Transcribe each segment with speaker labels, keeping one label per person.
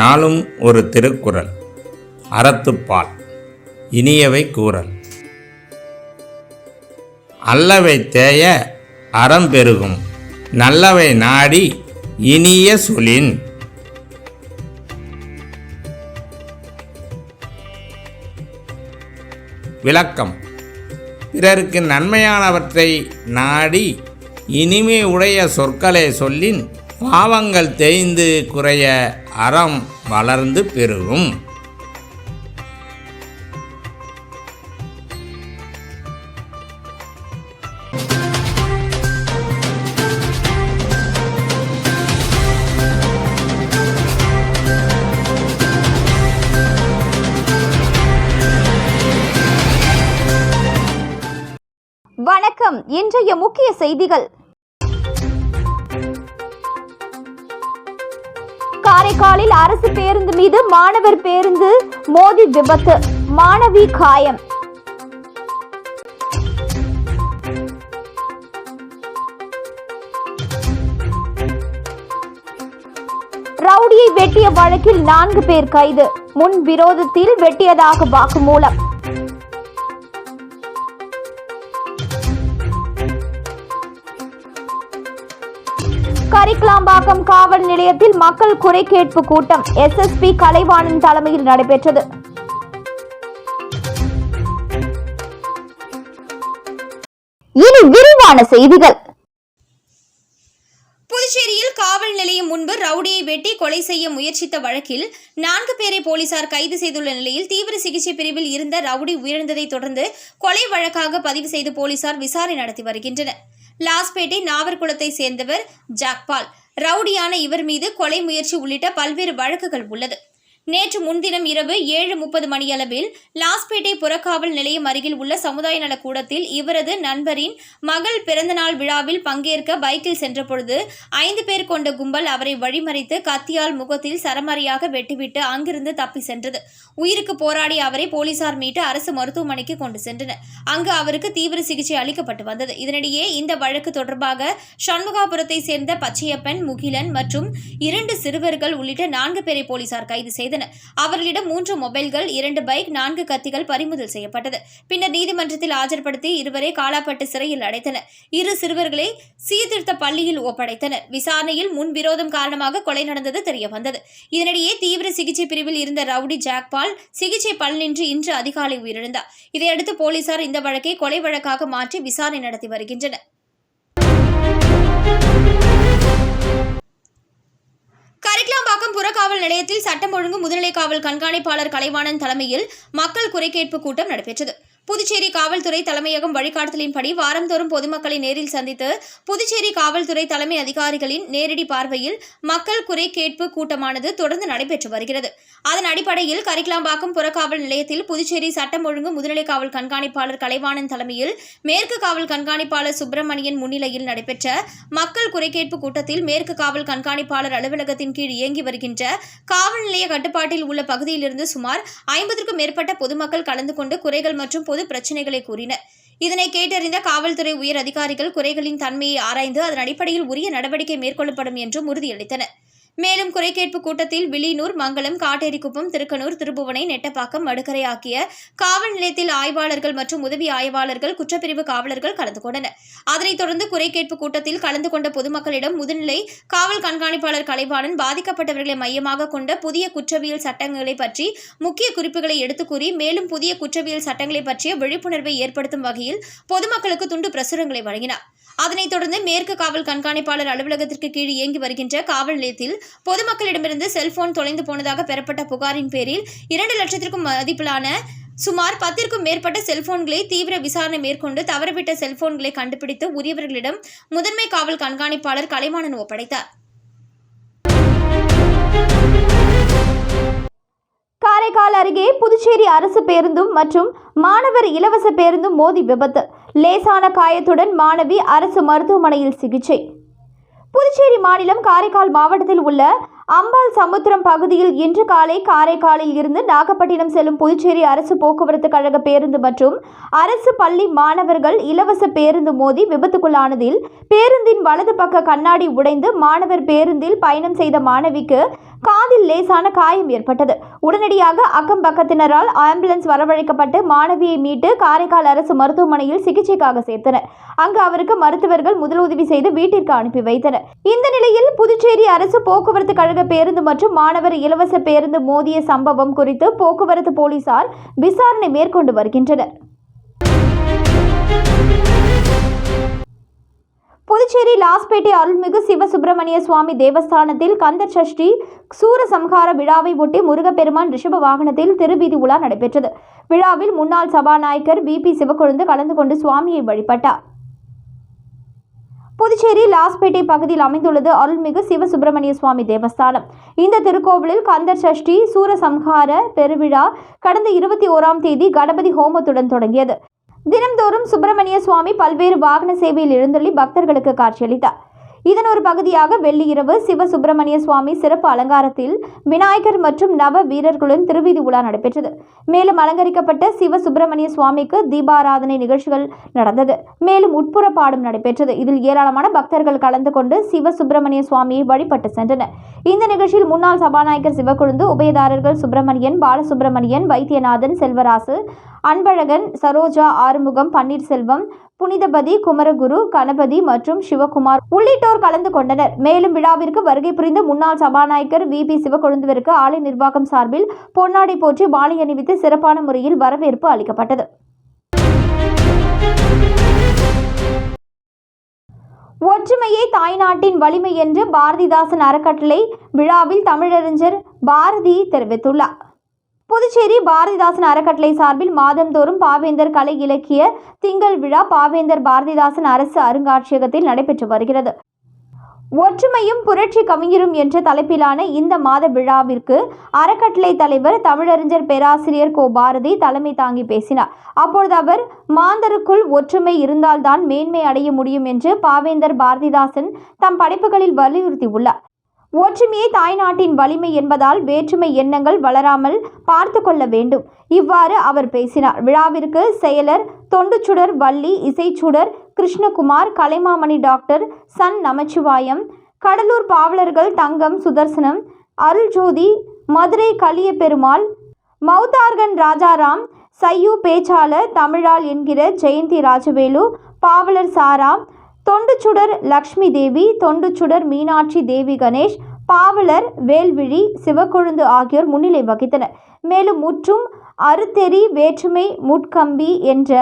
Speaker 1: நாளும் ஒரு திருக்குறள் அறத்துப்பால் இனியவை கூறல். அல்லவை தேய அறம் பெருகும் நல்லவை நாடி இனிய சொலின் விளக்கம் பிறருக்கு நன்மையானவற்றை நாடி இனிமை உடைய சொற்களை சொல்லின். பாவங்கள் தேய்ந்து குறைய அறம் வளர்ந்து பெருகும்.
Speaker 2: வணக்கம். இன்றைய முக்கிய செய்திகள். காரைக்காலில் அரசு பேருந்து மீது மாணவர் பேருந்து மோதி விபத்து. மாணவி காயம். ரவுடியை வெட்டிய வழக்கில் நான்கு பேர் கைது. முன் விரோதத்தில் வெட்டியதாக வாக்குமூலம். கரிக்லாம்பாக்கம் காவல் நிலையத்தில் மக்கள் குறை கேட்பு கூட்டம் எஸ்எஸ்பி கலைவாணன் தலைமையில் நடைபெற்றது. இனி விரிவான செய்திகள்.
Speaker 3: புதுச்சேரியில் காவல் நிலையம் முன்பு ரவுடியை வெட்டி கொலை செய்ய முயற்சித்த வழக்கில் நான்கு பேரை போலீசார் கைது செய்துள்ள நிலையில் தீவிர சிகிச்சை பிரிவில் இருந்த ரவுடி உயிரிழந்ததை தொடர்ந்து கொலை வழக்காக பதிவு செய்து போலீசார் விசாரணை நடத்தி வருகின்றனர். லாஸ்பேட்டை நாவர்குளத்தை சேர்ந்தவர் ஜாக்பால். ரவுடியான இவர் மீது கொலை முயற்சி உள்ளிட்ட பல்வேறு வழக்குகள் உள்ளது. நேற்று முன்தினம் இரவு ஏழு முப்பது மணியளவில் லாஸ்பேட்டை புறக்காவல் நிலையம் அருகில் உள்ள சமுதாய நலக்கூடத்தில் இவரது நண்பரின் மகள் பிறந்தநாள் விழாவில் பங்கேற்க பைக்கில் சென்றபொழுது ஐந்து பேர் கொண்ட கும்பல் அவரை வழிமறித்து கத்தியால் முகத்தில் சரமாரியாக வெட்டிவிட்டு அங்கிருந்து தப்பி சென்றது. உயிருக்கு போராடி அவரை போலீசார் மீட்டு அரசு மருத்துவமனைக்கு கொண்டு சென்றனர். அங்கு அவருக்கு தீவிர சிகிச்சை அளிக்கப்பட்டு வந்தது. இதனிடையே இந்த வழக்கு தொடர்பாக சண்முகாபுரத்தை சேர்ந்த பச்சையப்பன் முகிலன் மற்றும் இரண்டு சிறுவர்கள் உள்ளிட்ட நான்கு பேரை போலீசார் கைது செய்தனர். அவர்களிடம் மூன்று மொபைல்கள் இரண்டு பைக் நான்கு கத்திகள் பறிமுதல் செய்யப்பட்டது. பின்னர் நீதிமன்றத்தில் ஆஜர்படுத்தி இருவரை காலாப்பட்டு சிறையில் அடைத்தனர். இரு சிறுவர்களை சீர்திருத்த பள்ளியில் ஒப்படைத்தனர். விசாரணையில் முன்விரோதம் காரணமாக கொலை நடந்தது தெரியவந்தது. இதனிடையே தீவிர சிகிச்சை பிரிவில் இருந்த ரவுடி ஜாக்பால் சிகிச்சை பலனின்றி இன்று அதிகாலை உயிரிழந்தார். இதையடுத்து போலீசார் இந்த வழக்கை கொலை வழக்காக மாற்றி விசாரணை நடத்தி வருகின்றனர். கரிக்கலாம்பாக்கம் புறக்காவல் நிலையத்தில் சட்டம் ஒழுங்கு முதுநிலை காவல் கண்காணிப்பாளர் கலைவாணன் தலைமையில் மக்கள் குறை கேட்பு கூட்டம் நடைபெற்றது. புதுச்சேரி காவல்துறை தலைமையகம் வழிகாட்டுதலின்படி வாரந்தோறும் பொதுமக்களை நேரில் சந்தித்து புதுச்சேரி காவல்துறை தலைமை அதிகாரிகளின் நேரடி பார்வையில் மக்கள் குறை கேட்பு கூட்டமானது தொடர்ந்து நடைபெற்று வருகிறது. அதன் அடிப்படையில் கரிக்கலாம்பாக்கம் புறக்காவல் நிலையத்தில் புதுச்சேரி சட்டம் ஒழுங்கு முதுநிலை காவல் கண்காணிப்பாளர் கலைவாணன் தலைமையில் மேற்கு காவல் கண்காணிப்பாளர் சுப்பிரமணியன் முன்னிலையில் நடைபெற்ற மக்கள் குறை கேட்பு கூட்டத்தில் மேற்கு காவல் கண்காணிப்பாளர் அலுவலகத்தின் கீழ் இயங்கி வருகின்ற காவல் நிலைய கட்டுப்பாட்டில் உள்ள பகுதியிலிருந்து சுமார் ஐம்பதற்கும் மேற்பட்ட பொதுமக்கள் கலந்து கொண்டு குறைகள் மற்றும் பொது பிரச்சனைகளை கூறினர் இதனை கேட்டறிந்த காவல்துறை உயர் அதிகாரிகள் குறைகளின் தன்மையை ஆராய்ந்து அதன் அடிப்படையில் உரிய நடவடிக்கை மேற்கொள்ளப்படும் என்றும் உறுதியளித்தனர். மேலும் குறை கேட்பு கூட்டத்தில் வில்லியனூர் மங்கலம் காட்டேரிக்குப்பம் திருக்கனூர் திருபுவனை நெட்டப்பாக்கம் மடுக்கரை ஆகிய காவல் நிலையத்தில் ஆய்வாளர்கள் மற்றும் உதவி ஆய்வாளர்கள் குற்றப்பிரிவு காவலர்கள் கலந்து கொண்டனர். அதனைத் தொடர்ந்து குறை கேட்பு கூட்டத்தில் கலந்து கொண்ட பொதுமக்களிடம் முதுநிலை காவல் கண்காணிப்பாளர் கலைவாணன் பாதிக்கப்பட்டவர்களை மையமாக கொண்ட புதிய குற்றவியல் சட்டங்களை பற்றி முக்கிய குறிப்புகளை எடுத்துக் கூறி மேலும் புதிய குற்றவியல் சட்டங்களை பற்றிய விழிப்புணர்வை ஏற்படுத்தும் வகையில் பொதுமக்களுக்கு துண்டு பிரசுரங்களை வழங்கினார்.
Speaker 4: அதனைத் தொடர்ந்து மேற்கு காவல் கண்காணிப்பாளர் அலுவலகத்திற்கு கீழ் இயங்கி வருகின்ற காவல் நிலையத்தில் பொதுமக்களிடமிருந்து செல்போன் தொலைந்து போனதாக பெறப்பட்ட புகாரின் பேரில் இரண்டு லட்சத்திற்கும் மதிப்பிலான சுமார் பத்திற்கும் மேற்பட்ட செல்போன்களை தீவிர விசாரணை மேற்கொண்டு தவறவிட்ட செல்போன்களை கண்டுபிடித்து உரியவர்களிடம் முதன்மை காவல் கண்காணிப்பாளர் கலைமாணன் ஒப்படைத்தார்.
Speaker 3: காரைக்கால் அருகே புதுச்சேரி அரசு பேருந்தும் மற்றும் மாணவர் இலவச பேருந்தும் மோதி விபத்து. லேசான காயத்துடன் மாணவி அரசு மருத்துவமனையில் சிகிச்சை. புதுச்சேரி மாநிலம் காரைக்கால் மாவட்டத்தில் உள்ள அம்பாள் சமுத்திரம் பகுதியில் இன்று காலை காரைக்காலில் இருந்து நாகப்பட்டினம் செல்லும் புதுச்சேரி அரசு போக்குவரத்து கழக பேருந்து மற்றும் அரசு பள்ளி மாணவர்கள் இலவச பேருந்து மோதி விபத்துக்குள்ளானதில் பேருந்தின் வலது பக்க கண்ணாடி உடைந்து மாணவர் பேருந்தில் பயணம் செய்த மாணவிக்கு காதில் லேசான காயம் ஏற்பட்டது. உடனடியாக அக்கம் பக்கத்தினரால் ஆம்புலன்ஸ் வரவழைக்கப்பட்டு மாணவியை மீட்டு காரைக்கால் அரசு மருத்துவமனையில் சிகிச்சைக்காக சேர்த்தனர். அங்கு அவருக்கு மருத்துவர்கள் முதலுதவி செய்து வீட்டிற்கு அனுப்பி வைத்தனர். இந்த நிலையில் புதுச்சேரி அரசு போக்குவரத்து கழக பேருந்து மற்றும் மாணவர் இலவச பேருந்து மோதிய சம்பவம் குறித்து போக்குவரத்து போலீசார் விசாரணை மேற்கொண்டு வருகின்றனர். புதுச்சேரி லாஸ்பேட்டை அருள்மிகு சிவசுப்பிரமணிய சுவாமி தேவஸ்தானத்தில் கந்தர் சஷ்டி சூரசம்ஹார விழாவை ஒட்டி முருகப்பெருமான் ரிஷப வாகனத்தில் திருவீதி உலா நடைபெற்றது. விழாவில் முன்னாள் சபாநாயகர் வி பி சிவக்கொழுந்து கலந்து கொண்டு சுவாமியை வழிபட்டார். புதுச்சேரி லாஸ்பேட்டை பகுதியில் அமைந்துள்ளது அருள்மிகு சிவசுப்பிரமணிய சுவாமி தேவஸ்தானம். இந்த திருக்கோவிலில் கந்தர் சஷ்டி சூரசம்ஹார பெருவிழா கடந்த இருபத்தி ஓராம் தேதி கணபதி ஹோமத்துடன் தொடங்கியது. தினம்தோறும் சுப்பிரமணிய சுவாமி பல்வேறு வாகன சேவையில் இருந்தள்ளி பக்தர்களுக்கு காட்சியளித்தார். இதன் ஒரு பகுதியாக வெள்ளி இரவு சுவாமி சிறப்பு அலங்காரத்தில் விநாயகர் மற்றும் நவ வீரர்களுடன் திருவீதி உலா நடைபெற்றது. மேலும் அலங்கரிக்கப்பட்ட சிவசுப்பிரமணிய சுவாமிக்கு தீபாராதனை நிகழ்ச்சிகள் நடந்தது. மேலும் உட்புற பாடும் நடைபெற்றது. இதில் ஏராளமான பக்தர்கள் கலந்து கொண்டு சிவசுப்பிரமணிய சுவாமியை வழிபட்டு சென்றனர். இந்த நிகழ்ச்சியில் முன்னாள் சபாநாயகர் சிவக்கொழுந்து உபயதாரர்கள் சுப்பிரமணியன் பாலசுப்பிரமணியன் வைத்தியநாதன் செல்வராசு அன்பழகன் சரோஜா ஆறுமுகம் பன்னீர்செல்வம் புனிதபதி குமரகுரு கணபதி மற்றும் சிவகுமார் உள்ளிட்டோர் கலந்து கொண்டனர். மேலும் விழாவிற்கு வருகை புரிந்த முன்னாள் சபாநாயகர் வி. பி. சிவக்கொழுந்துவிற்கு ஆலை நிர்வாகம் சார்பில் பொன்னாடை போற்றி மாலை அணிவித்து சிறப்பான முறையில் வரவேற்பு அளிக்கப்பட்டது. ஒற்றுமையே தாய்நாட்டின் வலிமை என்று பாரதிதாசன் அறக்கட்டளை விழாவில் தமிழறிஞர் பாரதி தெரிவித்துள்ளார். புதுச்சேரி பாரதிதாசன் அறக்கட்டளை சார்பில் மாதந்தோறும் பாவேந்தர் கலை இலக்கிய திங்கள் விழா பாவேந்தர் பாரதிதாசன் அரசு அருங்காட்சியகத்தில் நடைபெற்று வருகிறது. ஒற்றுமையும் புரட்சி கவிஞரும் என்ற தலைப்பிலான இந்த மாத விழாவிற்கு அறக்கட்டளை தலைவர் தமிழறிஞர் பேராசிரியர் கோ பாரதி தலைமை தாங்கி பேசினார். அப்பொழுது அவர் மாந்தருக்குள் ஒற்றுமை இருந்தால்தான் மேன்மை அடைய முடியும் என்று பாவேந்தர் பாரதிதாசன் தம் படைப்புகளில் வலியுறுத்தியுள்ளார். ஒற்றுமையே தாய்நாட்டின் வலிமை என்பதால் வேற்றுமை எண்ணங்கள் வளராமல் பார்த்து கொள்ள வேண்டும். இவ்வாறு அவர் பேசினார். விழாவிற்கு செயலர் தொண்டுச்சுடர் வள்ளி இசைச்சுடர் கிருஷ்ணகுமார் கலைமாமணி டாக்டர் சன் நமச்சிவாயம் கடலூர் பாவலர்கள் தங்கம் சுதர்சனம் அருள்ஜோதி மதுரை கலிய பெருமாள் மௌதார்கன் ராஜாராம் சையு பேச்சாளர் தமிழாள் என்கிற ஜெயந்தி ராஜவேலு பாவலர் சாரா தொண்டுச்சுடர் லக்ஷ்மி தேவி தொண்டுச்சுடர் மீனாட்சி தேவி கணேஷ் பாவலர் வேல்விழி சிவக்கொழுந்து ஆகியோர் முன்னிலை வகித்தனர். மேலும் முற்றும் அறுத்தெறி வேற்றுமை முட்கம்பி என்ற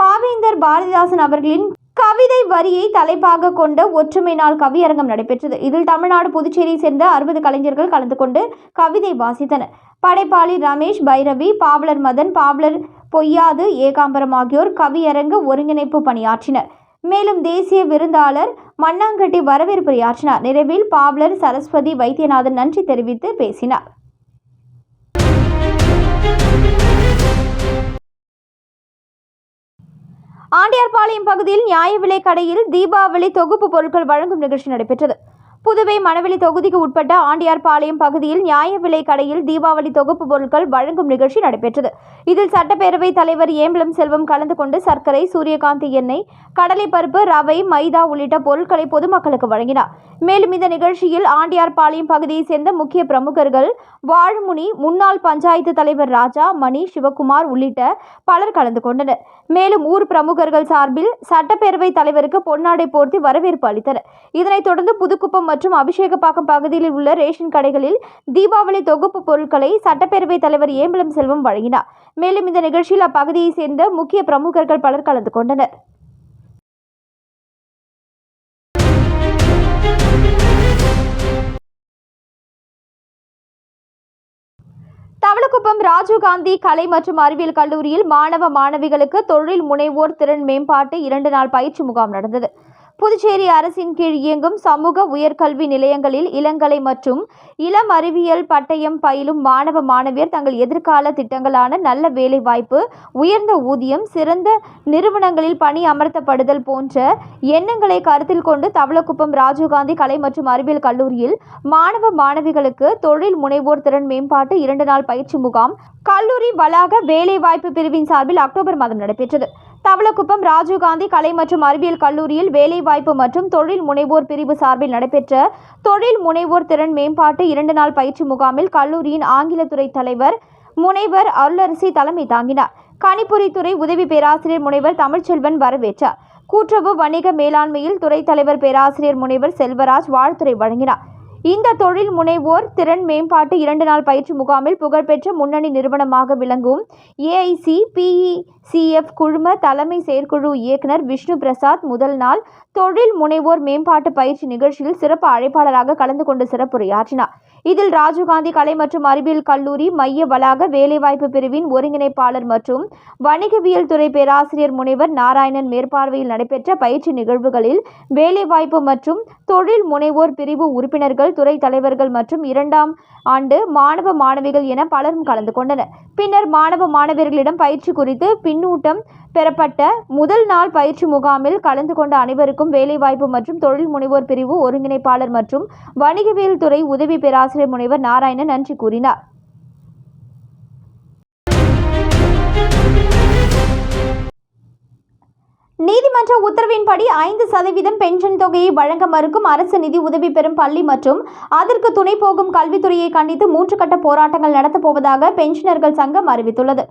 Speaker 3: பாவேந்தர் பாரதிதாசன் அவர்களின் கவிதை வரியை தலைப்பாக கொண்ட ஒற்றுமை நாள் கவியரங்கம் நடைபெற்றது. இதில் தமிழ்நாடு புதுச்சேரியை சேர்ந்த அறுபது கலைஞர்கள் கலந்து கொண்டு கவிதை வாசித்தனர். படைப்பாளி ரமேஷ் பைரவி பாவலர் மதன் பாவலர் பொய்யாது ஏகாம்பரம் ஆகியோர் கவியரங்க ஒருங்கிணைப்பு பணியாற்றினர். மேலும் தேசிய விருந்தாளர் மண்ணாங்கட்டி வரவேற்புரையாற்றினார் நிறைவில் பாவலர் சரஸ்வதி வைத்தியநாதன் நன்றி தெரிவித்து பேசினார். ஆண்டியார்பாளையம் பகுதியில் நியாய விலை கடையில் தீபாவளி தொகுப்பு பொருட்கள் வழங்கும் நிகழ்ச்சி நடைபெற்றது. புதுவை மணவெளி தொகுதிக்கு உட்பட்ட ஆண்டியார்பாளையம் பகுதியில் நியாய விலை கடையில் தீபாவளி தொகுப்பு பொருட்கள் வழங்கும் நிகழ்ச்சி நடைபெற்றது. இதில் சட்டப்பேரவைத் தலைவர் ஏம்பலம் செல்வம் கலந்து கொண்டு சர்க்கரை சூரியகாந்தி எண்ணெய் கடலைப்பருப்பு ரவை மைதா உள்ளிட்ட பொருட்களை பொதுமக்களுக்கு வழங்கினார். மேலும் இந்த நிகழ்ச்சியில் ஆண்டியார்பாளையம் பகுதியைச் சேர்ந்த முக்கிய பிரமுகர்கள் வாழ்முனி முன்னாள் பஞ்சாயத்து தலைவர் ராஜா மணி சிவகுமார் உள்ளிட்ட பலர் கலந்து கொண்டனர். மேலும் ஊர் பிரமுகர்கள் சார்பில் சட்டப்பேரவைத் தலைவருக்கு பொன்னாடை போர்த்தி வரவேற்பு அளித்தனர். இதனைத் தொடர்ந்து புதுக்குப்பம் மற்றும் அபிஷேகப்பாக்கம் பகுதியில் உள்ள ரேஷன் கடைகளில் தீபாவளி தொகுப்பு பொருட்களை சட்டப்பேரவைத் தலைவர் ஏம்பலம் செல்வம் வழங்கினார். மேலும் இந்த நிகழ்ச்சியில் அப்பகுதியைச் சேர்ந்த முக்கிய பிரமுகர்கள் பலர் கலந்து கொண்டனர். தவளக்குப்பம் ராஜீவ்காந்தி கலை மற்றும் அறிவியல் கல்லூரியில் மாணவ மாணவிகளுக்கு தொழில் முனைவோர் திறன் மேம்பாட்டு இரண்டு நாள் பயிற்சி முகாம் நடந்தது. புதுச்சேரி அரசின் கீழ் இயங்கும் சமூக உயர்கல்வி நிலையங்களில் இளங்கலை மற்றும் இளம் அறிவியல் பட்டயம் பயிலும் மாணவ மாணவியர் தங்கள் எதிர்கால திட்டங்களான நல்ல வேலைவாய்ப்பு உயர்ந்த ஊதியம் சிறந்த நிறுவனங்களில் பணி அமர்த்தப்படுதல் போன்ற எண்ணங்களை கருத்தில் கொண்டு தவளக்குப்பம் ராஜீவ்காந்தி கலை மற்றும் அறிவியல் கல்லூரியில் மாணவ மாணவிகளுக்கு தொழில் முனைவோர் திறன் மேம்பாட்டு இரண்டு நாள் பயிற்சி முகாம் கல்லூரி வளாக வேலைவாய்ப்பு பிரிவின் சார்பில் அக்டோபர் மாதம் நடைபெற்றது. தவளக்குப்பம் ராஜீவ்காந்தி கலை மற்றும் அறிவியல் கல்லூரியில் வேலைவாய்ப்பு மற்றும் தொழில் முனைவோர் பிரிவு சார்பில் நடைபெற்ற தொழில் முனைவோர் திறன் மேம்பாட்டு இரண்டு நாள் பயிற்சி முகாமில் கல்லூரியின் ஆங்கிலத்துறை தலைவர் முனைவர் அருளரசி தலைமை தாங்கினார். கணிப்பொறித்துறை உதவி பேராசிரியர் முனைவர் தமிழ்ச்செல்வன் வரவேற்றார். கூட்டுறவு வணிக மேலாண்மையில் துறை தலைவர் பேராசிரியர் முனைவர் செல்வராஜ் வாழ்த்துறை வழங்கினார். இந்த தொழில் முனைவோர் திறன் மேம்பாட்டு இரண்டு நாள் பயிற்சி முகாமில் புகழ்பெற்ற முன்னணி நிறுவனமாக விளங்கும் ஏஐசி பிஇசிஎஃப் குழும தலைமை செயற்குழு இயக்குனர் விஷ்ணு பிரசாத் முதல் நாள் தொழில் முனைவோர் மேம்பாட்டு பயிற்சி நிகழ்ச்சியில் சிறப்பு அழைப்பாளராக கலந்து கொண்டு சிறப்புரையாற்றினார். இதில் ராஜீவ்காந்தி கலை மற்றும் அறிவியல் கல்லூரி மைய வளாக வேலைவாய்ப்பு பிரிவின் ஒருங்கிணைப்பாளர் மற்றும் வணிகவியல் துறை பேராசிரியர் முனைவர் நாராயணன் மேற்பார்வையில் நடைபெற்ற பயிற்சி நிகழ்வுகளில் வேலைவாய்ப்பு மற்றும் தொழில் முனைவோர் பிரிவு உறுப்பினர்கள் துறை தலைவர்கள் மற்றும் இரண்டாம் ஆண்டு மாணவ மாணவிகள் என பலரும் கலந்து கொண்டனர். பின்னர் மாணவ மாணவியர்களிடம் பயிற்சி குறித்து பின்னூட்டம் பெறப்பட்ட முதல் நாள் பயிற்சி முகாமில் கலந்து கொண்ட அனைவருக்கும் வேலைவாய்ப்பு மற்றும் தொழில் முனைவோர் பிரிவு ஒருங்கிணைப்பாளர் மற்றும் வணிகவியல் துறை உதவி பேராசிரியர் முனைவர் நாராயணன் நன்றி கூறினார். நீதிமன்ற உத்தரவின்படி ஐந்து சதவீதம் பென்ஷன் தொகையை வழங்க மறுக்கும் அரசு நிதி உதவி பெறும் பள்ளி மற்றும் அதற்கு துணை போகும் கல்வித்துறையை கண்டித்து மூன்று கட்ட போராட்டங்கள் நடத்தப் போவதாக பென்ஷனர்கள் சங்கம் அறிவித்துள்ளது.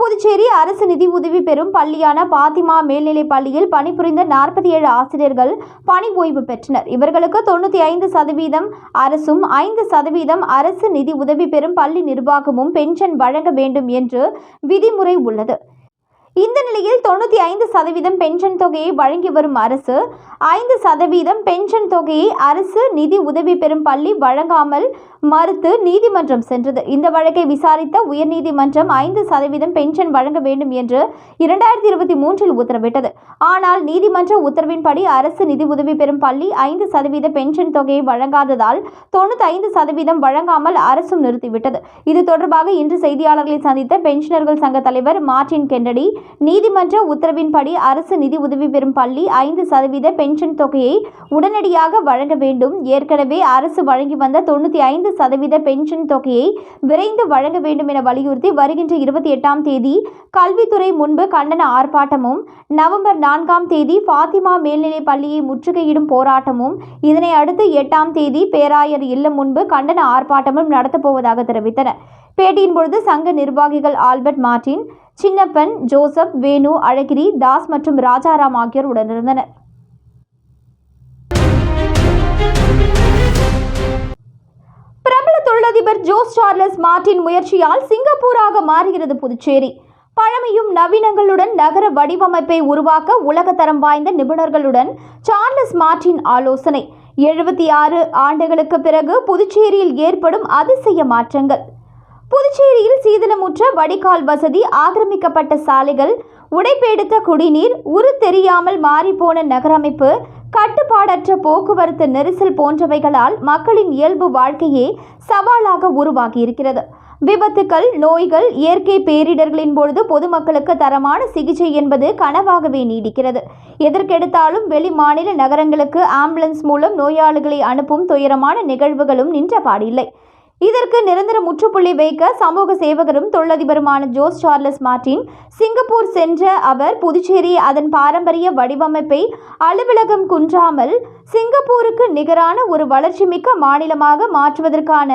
Speaker 3: புதுச்சேரி அரசு நிதி உதவி பெறும் பள்ளியான பாத்திமா மேல்நிலைப் பள்ளியில் பணிபுரிந்த நாற்பத்தி ஏழு ஆசிரியர்கள் பணி ஓய்வு பெற்றனர். இவர்களுக்கு தொண்ணூற்றி ஐந்து சதவீதம் அரசும் ஐந்து சதவீதம் அரசு நிதி உதவி பெறும் பள்ளி நிர்வாகமும் பென்ஷன் வழங்க வேண்டும் என்று விதிமுறை உள்ளது. இந்த நிலையில் தொண்ணூற்றி ஐந்து சதவீதம் பென்ஷன் தொகையை வழங்கி வரும் அரசு ஐந்து சதவீதம் பென்ஷன் தொகையை அரசு நிதி உதவி பெறும் பள்ளி வழங்காமல் மறுத்து நீதிமன்றம் சென்றது. இந்த வழக்கை விசாரித்த உயர்நீதிமன்றம் ஐந்து சதவீதம் பென்ஷன் வழங்க வேண்டும் என்று இரண்டாயிரத்தி இருபத்தி மூன்றில் உத்தரவிட்டது. ஆனால் நீதிமன்ற உத்தரவின்படி அரசு நிதி உதவி பெறும் பள்ளி ஐந்து சதவீத பென்ஷன் தொகையை வழங்காததால் தொண்ணூற்றி ஐந்து சதவீதம் வழங்காமல் அரசும் நிறுத்திவிட்டது. இது தொடர்பாக இன்று செய்தியாளர்களை சந்தித்த பென்ஷனர்கள் சங்க தலைவர் மார்டின் கென்னடி நீதிமன்ற உத்தரவின்படி அரசு நிதி உதவி பெறும் பள்ளி ஐந்து சதவீத பென்ஷன் தொகையை உடனடியாக வழங்க வேண்டும். ஏற்கனவே அரசு வழங்கி வந்த தொண்ணூற்றி ஐந்து சதவீத பென்ஷன் தொகையை விரைந்து வழங்க வேண்டும் என வலியுறுத்தி வருகின்ற இருபத்தி எட்டாம் தேதி கல்வித்துறை முன்பு கண்டன ஆர்ப்பாட்டமும் நவம்பர் நான்காம் தேதி ஃபாத்திமா மேல்நிலைப் பள்ளியை முற்றுகையிடும் போராட்டமும் இதனை அடுத்து எட்டாம் தேதி பேராயர் இல்லம் முன்பு கண்டன ஆர்ப்பாட்டமும் நடத்தப்போவதாக தெரிவித்தனர் பேட்டியின் பொழுது சங்க நிர்வாகிகள் Albert Martin Chinnappan Joseph Venu அழகிரி தாஸ் மற்றும் ராஜாராம் ஆகியோர் உடனிருந்தனர். பிரபல தொழிலதிபர் ஜோஸ் சார்லஸ் மார்டின் முயற்சியால் சிங்கப்பூராக மாறுகிறது புதுச்சேரி. பழமையும் நவீனங்களுடன் நகர வடிவமைப்பை உருவாக்க உலகத்தரம் வாய்ந்த நிபுணர்களுடன் சார்லஸ் மார்டின் ஆலோசனை. எழுபத்தி ஆறு ஆண்டுகளுக்கு பிறகு புதுச்சேரியில் ஏற்படும் அதிசய மாற்றங்கள். புதுச்சேரியில் சீதனமுற்ற வடிகால் வசதி ஆக்கிரமிக்கப்பட்ட சாலைகள் உடைப்பெடுத்த குடிநீர் உரு தெரியாமல் மாறிப்போன நகரமைப்பு கட்டுப்பாடற்ற போக்குவரத்து நெரிசல் போன்றவைகளால் மக்களின் இயல்பு வாழ்க்கையே சவாலாக உருவாகியிருக்கிறது. விபத்துக்கள் நோய்கள் இயற்கை பேரிடர்களின் பொழுது பொதுமக்களுக்கு தரமான சிகிச்சை என்பது கனவாகவே நீடிக்கிறது. எதற்கெடுத்தாலும் வெளி மாநில நகரங்களுக்கு ஆம்புலன்ஸ் மூலம் நோயாளிகளை அனுப்பும் துயரமான நிகழ்வுகளும் நின்றபாடில்லை இதற்கு நிரந்தர முற்றுப்புள்ளி வைக்க சமூக சேவகரும் தொழிலதிபருமான ஜோஸ் சார்லஸ் மார்டின் சிங்கப்பூர் சென்ற அவர் புதுச்சேரி அதன் பாரம்பரிய வடிவமைப்பை அலுவலகம் குன்றாமல் சிங்கப்பூருக்கு நிகரான ஒரு வளர்ச்சிமிக்க மாநிலமாக மாற்றுவதற்கான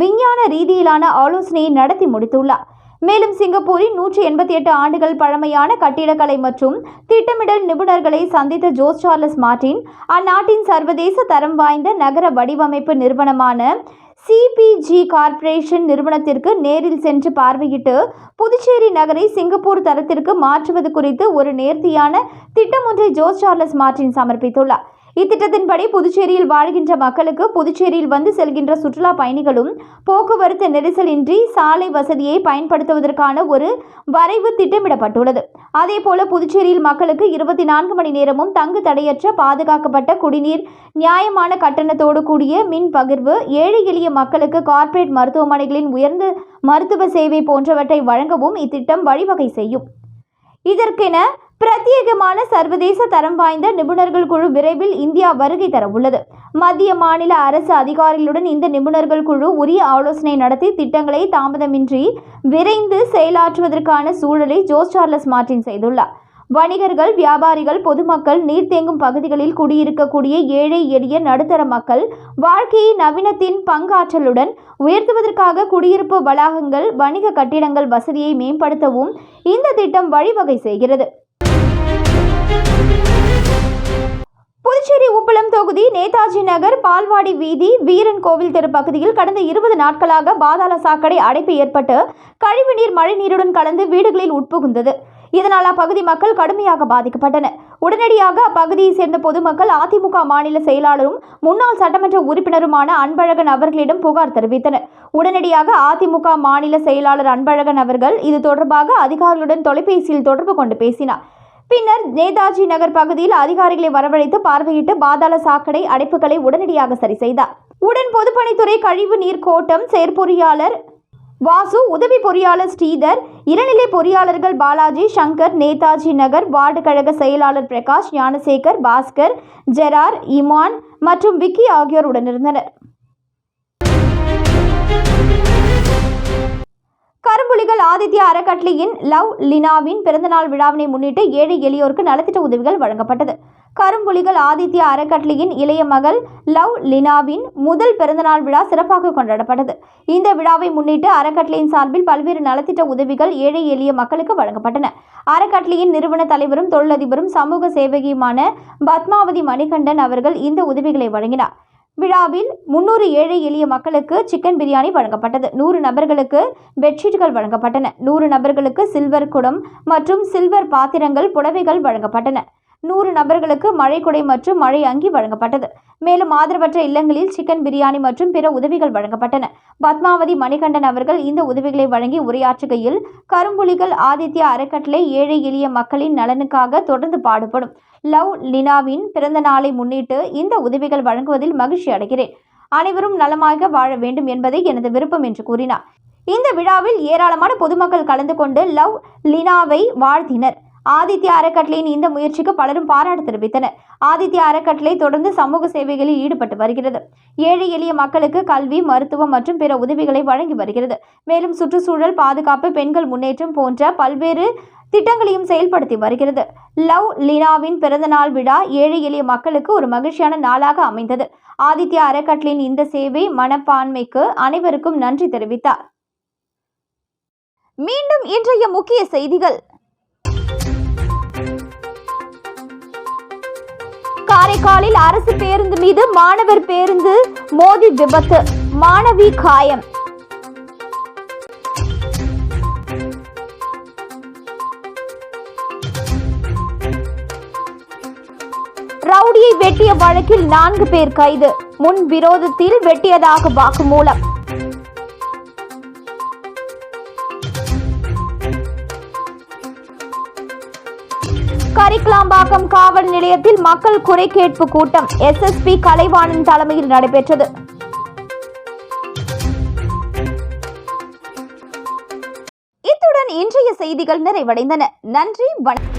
Speaker 3: விஞ்ஞான ரீதியிலான ஆலோசனையை நடத்தி முடித்துள்ளார். மேலும் சிங்கப்பூரின் நூற்றி எண்பத்தி எட்டு ஆண்டுகள் பழமையான கட்டிடக்கலை மற்றும் திட்டமிடல் நிபுணர்களை சந்தித்த ஜோஸ் சார்லஸ் மார்டின் அந்நாட்டின் சர்வதேச தரம் வாய்ந்த நகர வடிவமைப்பு நிறுவனமான சிபிஜி கார்ப்பரேஷன் நிறுவனத்திற்கு நேரில் சென்று பார்வையிட்டு புதுச்சேரி நகரை சிங்கப்பூர் தரத்திற்கு மாற்றுவது குறித்து ஒரு நேர்த்தியான திட்டம் ஒன்றை ஜோஸ் சார்லஸ் மார்டின் சமர்ப்பித்துள்ளார். இத்திட்டத்தின்படி புதுச்சேரியில் வாழ்கின்ற மக்களுக்கு புதுச்சேரியில் வந்து செல்கின்ற சுற்றுலா பயணிகளும் போக்குவரத்து நெரிசலின்றி சாலை வசதியை பயன்படுத்துவதற்கான ஒரு வரைவு திட்டமிடப்பட்டுள்ளது. அதேபோல புதுச்சேரியில் மக்களுக்கு இருபத்தி நான்கு மணி நேரமும் தங்கு தடையற்ற பாதுகாக்கப்பட்ட குடிநீர் நியாயமான கட்டணத்தோடு கூடிய மின் பகிர்வு ஏழை எளிய மக்களுக்கு கார்ப்பரேட் மருத்துவமனைகளின் உயர்ந்த மருத்துவ சேவை போன்றவற்றை வழங்கவும் இத்திட்டம் வழிவகை செய்யும். இதற்கென பிரத்யேகமான சர்வதேச தரம் வாய்ந்த நிபுணர்கள் குழு விரைவில் இந்தியா வருகை தர உள்ளது மத்திய மாநில அரசு அதிகாரிகளுடன் இந்த நிபுணர்கள் குழு உரிய ஆலோசனை நடத்தி திட்டங்களை தாமதமின்றி விரைந்து செயலாற்றுவதற்கான சூழலை ஜோஸ் சார்லஸ் மார்டின் செய்துள்ளார். வணிகர்கள் வியாபாரிகள் பொதுமக்கள் நீர் தேங்கும் பகுதிகளில் குடியிருக்கக்கூடிய ஏழை எளிய நடுத்தர மக்கள் வாழ்க்கையை நவீனத்தின் பங்காற்றலுடன் உயர்த்துவதற்காக குடியிருப்பு வளாகங்கள் வணிக கட்டிடங்கள் வசதியை மேம்படுத்தவும் இந்த திட்டம் வழிவகை செய்கிறது. புதுச்சேரி உப்பளம் தொகுதி நேதாஜி நகர் பால்வாடி வீதி வீரன் கோவில் தெரு பகுதியில் கடந்த இருபது நாட்களாக பாதாள சாக்கடை அடைப்பு ஏற்பட்டு கழிவுநீர் மழைநீருடன் கலந்து வீடுகளில் உட்புகுந்தது. இதனால் அப்பகுதி மக்கள் கடுமையாக பாதிக்கப்பட்டனர். உடனடியாக அப்பகுதியை சேர்ந்த பொதுமக்கள் அதிமுக மாநில செயலாளரும் முன்னாள் சட்டமன்ற உறுப்பினருமான அன்பழகன் அவர்களிடம் புகார் தெரிவித்தனர். உடனடியாக அதிமுக மாநில செயலாளர் அன்பழகன் அவர்கள் இது தொடர்பாக அதிகாரிகளுடன் தொலைபேசியில் தொடர்பு கொண்டு பேசினார். பின்னர் நேதாஜி நகர் பகுதியில் அதிகாரிகளை வரவழைத்து பார்வையிட்டு பாதாள சாக்கடை அடைப்புகளை உடனடியாக சரி செய்தார். உடன் பொதுப்பணித்துறை கழிவு நீர் கோட்டம் செயற்பொறியாளர் வாசு உதவி பொறியாளர் ஸ்ரீதர் இளநிலை பொறியாளர்கள் பாலாஜி சங்கர் நேதாஜி நகர் வார்டு கழக செயலாளர் பிரகாஷ் ஞானசேகர் பாஸ்கர் ஜெரார் இமான் மற்றும் விக்கி ஆகியோர் உடனிருந்தனர். கரும்புலிகள் ஆதித்யா அறக்கட்டளையின் லவ் லினாவின் பிறந்தநாள் விழாவினை முன்னிட்டு ஏழை எளியோருக்கு நலத்திட்ட உதவிகள் வழங்கப்பட்டது. கரும்புலிகள் ஆதித்யா அறக்கட்டளையின் இளைய மகள் லவ் லினாவின் முதல் பிறந்தநாள் விழா சிறப்பாக கொண்டாடப்பட்டது. இந்த விழாவை முன்னிட்டு அறக்கட்டளையின் சார்பில் பல்வேறு நலத்திட்ட உதவிகள் ஏழை எளிய மக்களுக்கு வழங்கப்பட்டன. அறக்கட்டளையின் நிறுவன தலைவரும் தொழிலதிபரும் சமூக சேவகியுமான பத்மாவதி மணிகண்டன் அவர்கள் இந்த உதவிகளை வழங்கினார். விழாவில் முன்னூறு ஏழை எளிய மக்களுக்கு சிக்கன் பிரியாணி வழங்கப்பட்டது. நூறு நபர்களுக்கு பெட்ஷீட்டுகள் வழங்கப்பட்டன. நூறு நபர்களுக்கு சில்வர் குடம் மற்றும் சில்வர் பாத்திரங்கள் புடவைகள் வழங்கப்பட்டன. நூறு நபர்களுக்கு மழைக்குடை மற்றும் மழை அங்கி வழங்கப்பட்டது. மேலும் ஆதரவற்ற இல்லங்களில் சிக்கன் பிரியாணி மற்றும் பிற உதவிகள் வழங்கப்பட்டன. பத்மாவதி மணிகண்டன் அவர்கள் இந்த உதவிகளை வழங்கி உரையாற்றுகையில் கரும்புலிகள் ஆதித்ய அறக்கட்டளை ஏழை எளிய மக்களின் நலனுக்காக தொடர்ந்து பாடுபடும். லவ் லினாவின் பிறந்த நாளை முன்னிட்டு இந்த உதவிகள் வழங்குவதில் மகிழ்ச்சி அடைகிறேன். அனைவரும் நலமாக வாழ வேண்டும் என்பதே எனது விருப்பம் என்று கூறினார். இந்த விழாவில் ஏராளமான பொதுமக்கள் கலந்து கொண்டு லவ் லினாவை வாழ்த்தினர். ஆதித்ய அறக்கட்டளையின் இந்த முயற்சிக்கு பலரும் பாராட்டு தெரிவித்தனர். ஆதித்ய அறக்கட்டளை தொடர்ந்து சமூக சேவைகளில் ஈடுபட்டு வருகிறது. ஏழை எளிய மக்களுக்கு கல்வி மருத்துவம் மற்றும் பிற உதவிகளை வழங்கி வருகிறது. மேலும் சுற்றுச்சூழல் பாதுகாப்பு பெண்கள் முன்னேற்றம் போன்ற பல்வேறு திட்டங்களையும் செயல்படுத்தி வருகிறது. லவ் லினாவின் பிறந்தநாள் விழா ஏழை எளிய மக்களுக்கு ஒரு மகிழ்ச்சியான நாளாக அமைந்தது. ஆதித்யா அறக்கட்டளையின் இந்த சேவை மனப்பான்மைக்கு அனைவருக்கும் நன்றி தெரிவித்தார். மீண்டும் இன்றைய முக்கிய செய்திகள். காரைக்காலில் அரசு பேருந்து மீது மாணவர் பேருந்து மோதி விபத்து. மாணவி காயம். ரவுடியை வெட்டிய வழக்கில் நான்கு பேர் கைது. முன் விரோதத்தில் வெட்டியதாக வாக்குமூலம். கரிக்கலாம்பாக்கம் காவல் நிலையத்தில் மக்கள் குறை கேட்பு கூட்டம் எஸ்எஸ்பி கலைவாணன் தலைமையில் நடைபெற்றது. இத்துடன் இன்றைய செய்திகள் நிறைவடைந்தன. நன்றி வணக்கம்.